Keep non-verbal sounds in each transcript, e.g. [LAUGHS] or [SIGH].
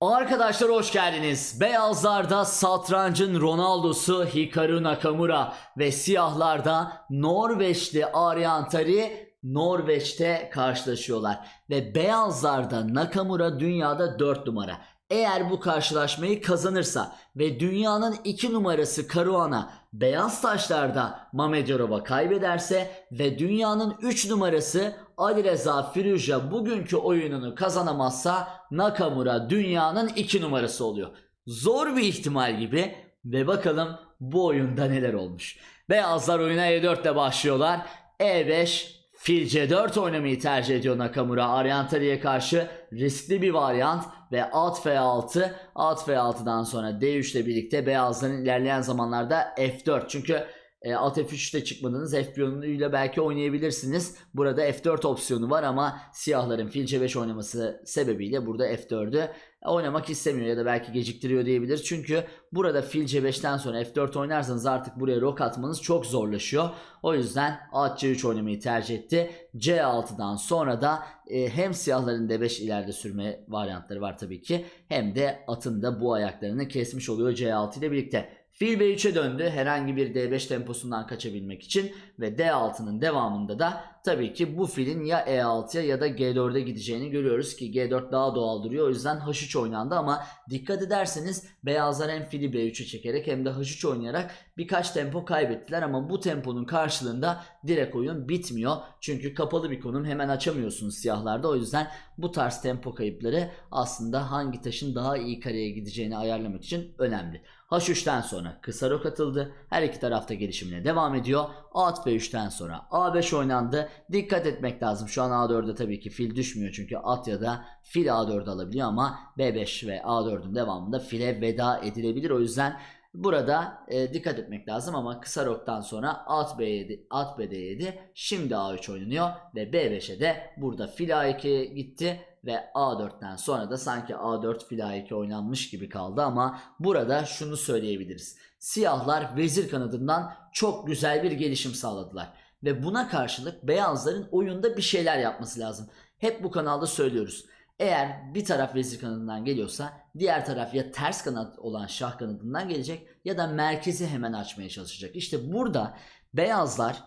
Arkadaşlar hoş geldiniz. Beyazlarda satrancın Ronaldo'su Hikaru Nakamura ve siyahlarda Norveçli Aryan Tari Norveç'te karşılaşıyorlar. Ve beyazlarda Nakamura dünyada 4 numara. Eğer bu karşılaşmayı kazanırsa ve dünyanın 2 numarası Caruana beyaz taşlarda Mamedov'a kaybederse ve dünyanın 3 numarası Alireza Firuja bugünkü oyununu kazanamazsa Nakamura dünyanın 2 numarası oluyor. Zor bir ihtimal gibi ve bakalım bu oyunda neler olmuş. Beyazlar oyuna E4 ile başlıyorlar. E5 Fil C4 oynamayı tercih ediyor Nakamura. Ariantari'ye karşı riskli bir varyant ve at F6. At F6'dan sonra D3 ile birlikte beyazların ilerleyen zamanlarda F4. Çünkü e, at F3'te çıkmadınız. F piyonuyla belki oynayabilirsiniz. Burada F4 opsiyonu var ama siyahların fil C5 oynaması sebebiyle burada F4'ü oynamak istemiyor ya da belki geciktiriyor diyebilir. Çünkü burada fil C5'ten sonra F4 oynarsanız artık buraya rok atmanız çok zorlaşıyor. O yüzden at C3 oynamayı tercih etti. C6'dan sonra da e, hem siyahların D5 ileride sürme varyantları var tabii ki hem de atın da bu ayaklarını kesmiş oluyor C6 ile birlikte. Fil B3'e döndü herhangi bir D5 temposundan kaçabilmek için ve D6'nın devamında da tabii ki bu filin ya E6'ya ya da G4'e gideceğini görüyoruz ki G4 daha doğal duruyor o yüzden H3 oynandı ama dikkat ederseniz beyazlar hem fili B3'e çekerek hem de H3 oynayarak birkaç tempo kaybettiler ama bu temponun karşılığında direkt oyun bitmiyor. Çünkü kapalı bir konum hemen açamıyorsunuz siyahlarda o yüzden bu tarz tempo kayıpları aslında hangi taşın daha iyi kareye gideceğini ayarlamak için önemli. H3'ten sonra kısa rok atıldı. Her iki tarafta gelişimine devam ediyor. At F3'ten sonra A5 oynandı. Dikkat etmek lazım. Şu an A4'de tabii ki fil düşmüyor çünkü at ya da fil A4 alabiliyor ama B5 ve A4'ün devamında file veda edilebilir. O yüzden Burada e, dikkat etmek lazım ama kısa roktan sonra at B7, at BD7, şimdi A3 oynanıyor ve B5'e de burada fil A2 gitti ve A4'ten sonra da sanki A4 fil A2 oynanmış gibi kaldı ama burada şunu söyleyebiliriz. Siyahlar vezir kanadından çok güzel bir gelişim sağladılar ve buna karşılık beyazların oyunda bir şeyler yapması lazım. Hep bu kanalda söylüyoruz. Eğer bir taraf vezir kanadından geliyorsa diğer taraf ya ters kanat olan şah kanadından gelecek ya da merkezi hemen açmaya çalışacak. İşte burada beyazlar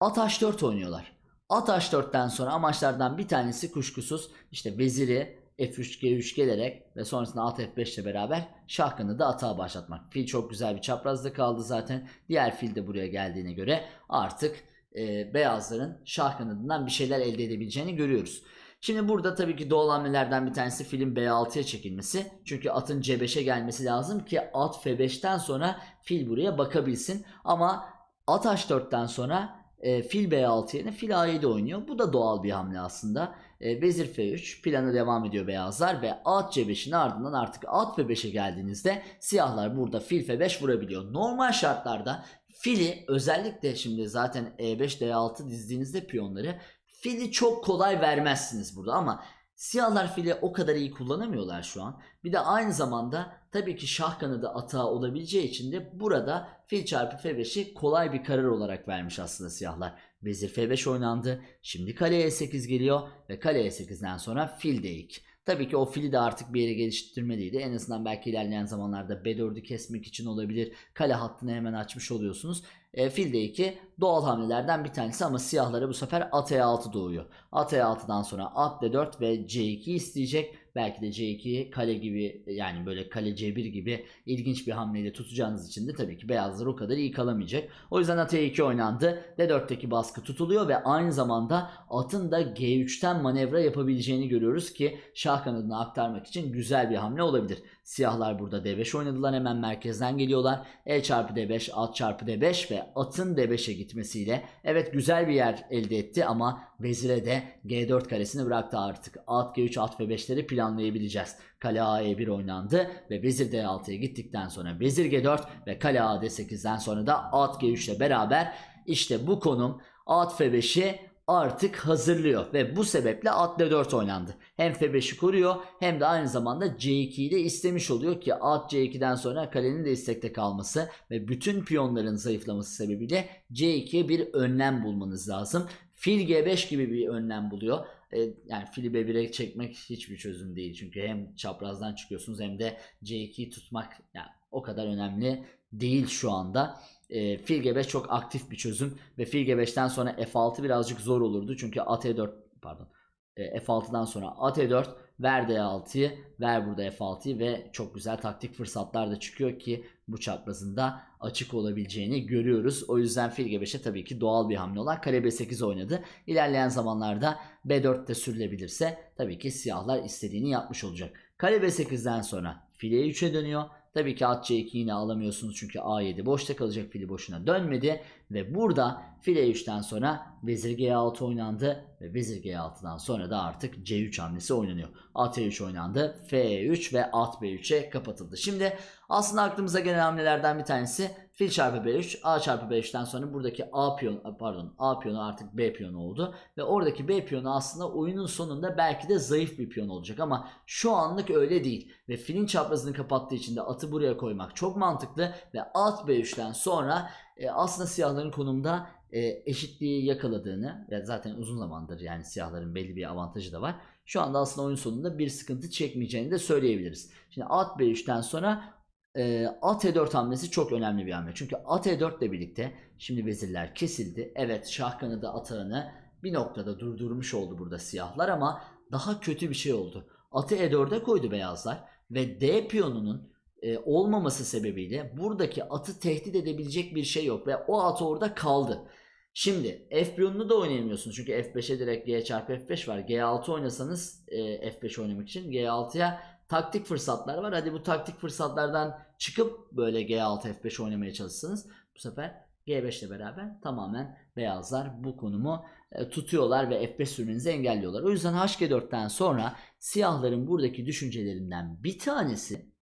at h4 oynuyorlar. At h4'ten sonra amaçlardan bir tanesi kuşkusuz işte veziri F3 G3 gelerek ve sonrasında at F5 ile beraber şah kanadı atağa başlatmak. Fil çok güzel bir çaprazda kaldı zaten. Diğer fil de buraya geldiğine göre artık e, beyazların şah kanadından bir şeyler elde edebileceğini görüyoruz. Şimdi burada tabii ki doğal hamlelerden bir tanesi filin B6'ya çekilmesi. Çünkü atın C5'e gelmesi lazım ki at F5'ten sonra fil buraya bakabilsin. Ama at H4'ten sonra e, fil B6 yerine fil A7 oynuyor. Bu da doğal bir hamle aslında. E, vezir F3 plana devam ediyor beyazlar ve at C5'in ardından artık at F5'e geldiğinizde siyahlar burada fil F5 vurabiliyor. Normal şartlarda fili özellikle şimdi zaten E E5 D6 dizdiğinizde piyonları Fili çok kolay vermezsiniz burada ama siyahlar fili o kadar iyi kullanamıyorlar şu an. Bir de aynı zamanda tabii ki şah kanadı atağı olabileceği için de burada fil çarpı f5'i kolay bir karar olarak vermiş aslında siyahlar. Vezir f5 oynandı. Şimdi kale e8 geliyor ve kale e8'den sonra fil d2. Tabii ki o fili de artık bir yere geliştirmeliydi. En azından belki ilerleyen zamanlarda B4'ü kesmek için olabilir. Kale hattını hemen açmış oluyorsunuz. E, fil D2 doğal hamlelerden bir tanesi ama siyahlara bu sefer at E6 doğuyor. At E6'dan sonra at D4 ve C2 isteyecek. Belki de C2'yi kale gibi yani böyle kale C1 gibi ilginç bir hamleyle tutacağınız için de tabii ki beyazlar o kadar iyi kalamayacak. O yüzden at E2 oynandı. D4'teki baskı tutuluyor ve aynı zamanda atın da G3'ten manevra yapabileceğini görüyoruz ki şah kanadını aktarmak için güzel bir hamle olabilir. Siyahlar burada D5 oynadılar hemen merkezden geliyorlar. E çarpı D5 at çarpı D5 ve atın D5'e gitmesiyle evet güzel bir yer elde etti ama vezire de G4 karesini bıraktı artık. At G3 at F5'leri planlayabileceğiz. Kale A1 oynandı ve vezir D6'ya gittikten sonra vezir G4 ve kale A D8'den sonra da at G3 ile beraber işte bu konum at F5'i artık hazırlıyor ve bu sebeple at D4 oynandı. Hem F5'i koruyor hem de aynı zamanda C2'yi de istemiş oluyor ki at C2'den sonra kalenin de istekte kalması ve bütün piyonların zayıflaması sebebiyle C2'ye bir önlem bulmanız lazım. Fil G5 gibi bir önlem buluyor. e, yani fili B1'e çekmek hiçbir çözüm değil. Çünkü hem çaprazdan çıkıyorsunuz hem de C2'yi tutmak yani o kadar önemli değil şu anda. E, fil G5 çok aktif bir çözüm ve fil G5'ten sonra F6 birazcık zor olurdu. Çünkü at E4 pardon e, F6'dan sonra at E4 ver D6'yı ver burada F6'yı ve çok güzel taktik fırsatlar da çıkıyor ki bu çaprazında açık olabileceğini görüyoruz. O yüzden fil G5'e tabii ki doğal bir hamle olan kare B8 oynadı. İlerleyen zamanlarda B4'te sürülebilirse tabii ki siyahlar istediğini yapmış olacak. Kare B8'den sonra file 3'e dönüyor. Tabii ki at C2 yine alamıyorsunuz çünkü A7 boşta kalacak fili boşuna dönmedi. Ve burada file 3'ten sonra vezir G6 oynandı ve vezir G6'dan sonra da artık C3 hamlesi oynanıyor. At E3 oynandı, F3 ve at B3'e kapatıldı. Şimdi aslında aklımıza gelen hamlelerden bir tanesi fil çarpı B3, A çarpı B3'ten sonra buradaki A piyon pardon A piyonu artık B piyonu oldu ve oradaki B piyonu aslında oyunun sonunda belki de zayıf bir piyon olacak ama şu anlık öyle değil ve filin çaprazını kapattığı için de atı buraya koymak çok mantıklı ve at B3'ten sonra e, aslında siyahların konumda e, eşitliği yakaladığını ve zaten uzun zamandır yani siyahların belli bir avantajı da var. Şu anda aslında oyun sonunda bir sıkıntı çekmeyeceğini de söyleyebiliriz. Şimdi at B3'ten sonra e, at E4 hamlesi çok önemli bir hamle. Çünkü at E4 ile birlikte şimdi vezirler kesildi. Evet şah kanadı atağını bir noktada durdurmuş oldu burada siyahlar ama daha kötü bir şey oldu. Atı E4'e koydu beyazlar ve D piyonunun e, olmaması sebebiyle buradaki atı tehdit edebilecek bir şey yok ve o at orada kaldı. Şimdi F piyonunu da oynayamıyorsunuz çünkü F5'e direkt G çarpı F5 var. G6 oynasanız e, F5 oynamak için G6'ya taktik fırsatlar var. Hadi bu taktik fırsatlardan çıkıp böyle G6 F5 oynamaya çalışsanız bu sefer G5 ile beraber tamamen beyazlar bu konumu e, tutuyorlar ve F5 sürmenizi engelliyorlar. O yüzden HG4'ten sonra siyahların buradaki düşüncelerinden bir tanesi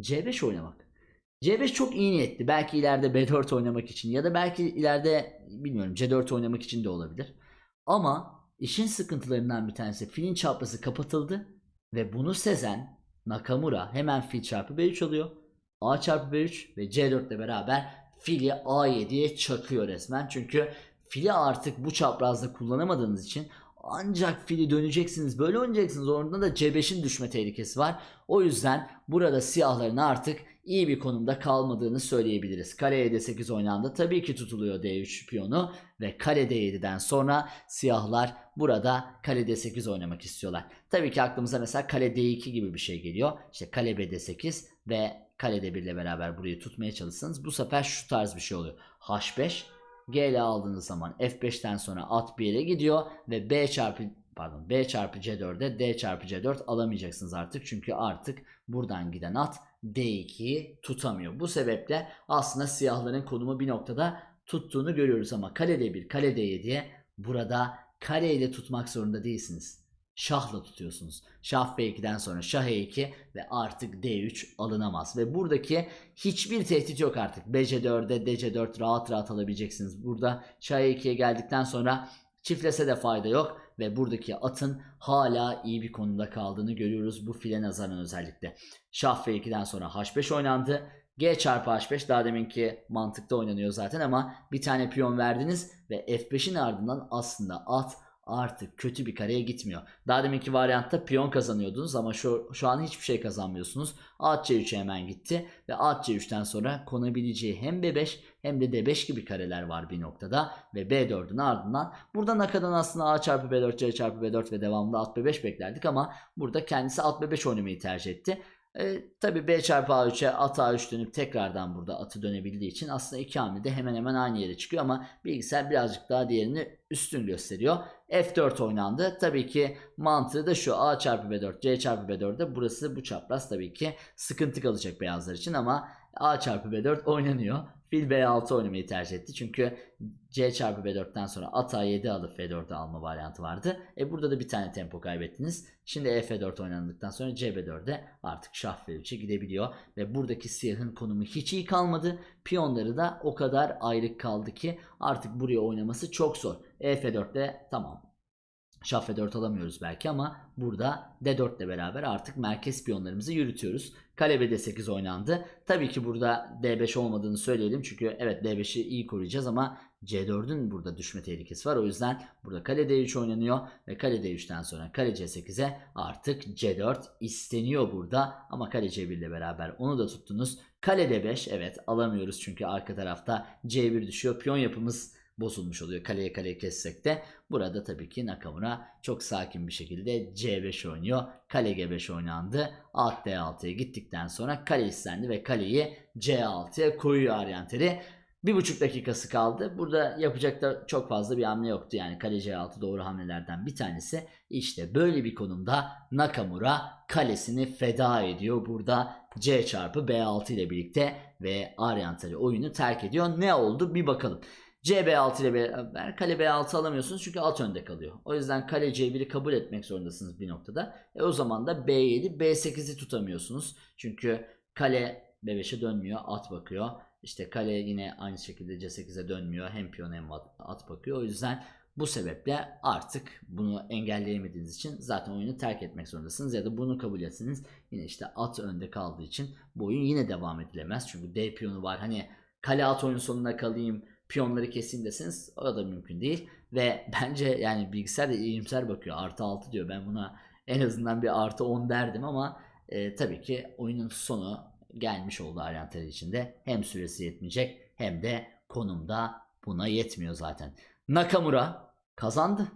C5 oynamak. C5 çok iyi niyetli. Belki ileride B4 oynamak için ya da belki ileride bilmiyorum C4 oynamak için de olabilir. Ama işin sıkıntılarından bir tanesi filin çaprazı kapatıldı ve bunu sezen Nakamura hemen fil çarpı B3 alıyor. A çarpı B3 ve C4 ile beraber fili A7'ye çakıyor resmen. Çünkü fili artık bu çaprazda kullanamadığınız için ancak fili döneceksiniz. Böyle oynayacaksınız. Orada da C5'in düşme tehlikesi var. O yüzden burada siyahların artık iyi bir konumda kalmadığını söyleyebiliriz. Kare D8 oynandı. Tabii ki tutuluyor D3 piyonu ve kare D7'den sonra siyahlar burada kale D8 oynamak istiyorlar. Tabii ki aklımıza mesela kale D2 gibi bir şey geliyor. İşte kale B8 ve kale D1 ile beraber burayı tutmaya çalışsanız bu sefer şu tarz bir şey oluyor. H5 G ile aldığınız zaman F5'ten sonra at bir yere gidiyor ve B çarpı pardon B çarpı C4'e D çarpı C4 alamayacaksınız artık. Çünkü artık buradan giden at D2'yi tutamıyor. Bu sebeple aslında siyahların konumu bir noktada tuttuğunu görüyoruz ama kale D1, kale D7'ye burada kare ile tutmak zorunda değilsiniz. Şahla tutuyorsunuz. Şah B2'den sonra Şah E2 ve artık D3 alınamaz. Ve buradaki hiçbir tehdit yok artık. BC4'e DC4 rahat rahat alabileceksiniz. Burada Şah E2'ye geldikten sonra çiftlese de fayda yok. Ve buradaki atın hala iyi bir konumda kaldığını görüyoruz bu file nazaran özellikle. Şah F2'den sonra H5 oynandı. G çarpı H5 daha deminki mantıkta oynanıyor zaten ama bir tane piyon verdiniz ve F5'in ardından aslında at artık kötü bir kareye gitmiyor. Daha deminki varyantta piyon kazanıyordunuz ama şu, şu an hiçbir şey kazanmıyorsunuz. At C3'e hemen gitti ve at C3'ten sonra konabileceği hem B5 hem de D5 gibi kareler var bir noktada ve B4'ün ardından burada nakadan aslında A çarpı B4 C çarpı B4 ve devamında at B5 beklerdik ama burada kendisi at B5 oynamayı tercih etti. E, Tabi B çarpı A3'e at A3 dönüp tekrardan burada atı dönebildiği için aslında iki hamle de hemen hemen aynı yere çıkıyor ama bilgisayar birazcık daha diğerini üstün gösteriyor. F4 oynandı. Tabii ki mantığı da şu A çarpı B4 C çarpı B4'de burası bu çapraz tabii ki sıkıntı kalacak beyazlar için ama A çarpı B4 oynanıyor. Fil B6 oynamayı tercih etti. Çünkü C çarpı B4'ten sonra at A7 alıp F4'ü alma varyantı vardı. E burada da bir tane tempo kaybettiniz. Şimdi E F4 oynandıktan sonra CB4'e artık şah F3'e gidebiliyor. Ve buradaki siyahın konumu hiç iyi kalmadı. Piyonları da o kadar ayrık kaldı ki artık buraya oynaması çok zor. E F4'te tamam Şah F4 alamıyoruz belki ama burada D4 ile beraber artık merkez piyonlarımızı yürütüyoruz. Kale ve D8 oynandı. Tabii ki burada D5 olmadığını söyleyelim çünkü evet D5'i iyi koruyacağız ama C4'ün burada düşme tehlikesi var. O yüzden burada kale D3 oynanıyor ve kale D3'ten sonra kale C8'e artık C4 isteniyor burada ama kale C1 ile beraber onu da tuttunuz. Kale D5 evet alamıyoruz çünkü arka tarafta C1 düşüyor. Piyon yapımız bozulmuş oluyor. Kaleye kaleye kessek de burada tabii ki Nakamura çok sakin bir şekilde C5 oynuyor. Kale G5 oynandı. Alt D6'ya gittikten sonra kale istendi ve kaleyi C6'ya koyuyor Arianteri. Bir buçuk dakikası kaldı. Burada yapacak da çok fazla bir hamle yoktu. Yani kale C6 doğru hamlelerden bir tanesi. İşte böyle bir konumda Nakamura kalesini feda ediyor. Burada C çarpı B6 ile birlikte ve Ariantari oyunu terk ediyor. Ne oldu bir bakalım. CB6 ile beraber kale B6 alamıyorsunuz çünkü at önde kalıyor. O yüzden kale C1'i kabul etmek zorundasınız bir noktada. E o zaman da B7, B8'i tutamıyorsunuz. Çünkü kale B5'e dönmüyor, at bakıyor. İşte kale yine aynı şekilde C8'e dönmüyor. Hem piyon hem at, bakıyor. O yüzden bu sebeple artık bunu engelleyemediğiniz için zaten oyunu terk etmek zorundasınız. Ya da bunu kabul etseniz yine işte at önde kaldığı için bu oyun yine devam edilemez. Çünkü D piyonu var. Hani kale at oyun sonuna kalayım, piyonları keseyim deseniz o da mümkün değil. Ve [LAUGHS] bence yani bilgisayar da iyimser bakıyor. Artı 6 diyor. Ben buna en azından bir artı 10 derdim ama e, tabii ki oyunun sonu gelmiş oldu Ariantel içinde. Hem süresi yetmeyecek hem de konumda buna yetmiyor zaten. Nakamura kazandı.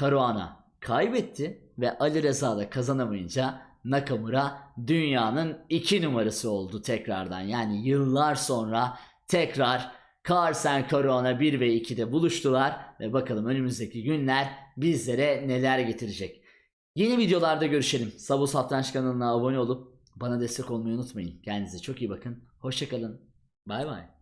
Caruana kaybetti ve Ali Reza da kazanamayınca Nakamura dünyanın iki numarası oldu tekrardan. Yani yıllar sonra tekrar Carlsen Caruana 1 ve 2'de buluştular ve bakalım önümüzdeki günler bizlere neler getirecek. Yeni videolarda görüşelim. Sabu Satranç kanalına abone olup bana destek olmayı unutmayın. Kendinize çok iyi bakın. Hoşçakalın. Bay bay.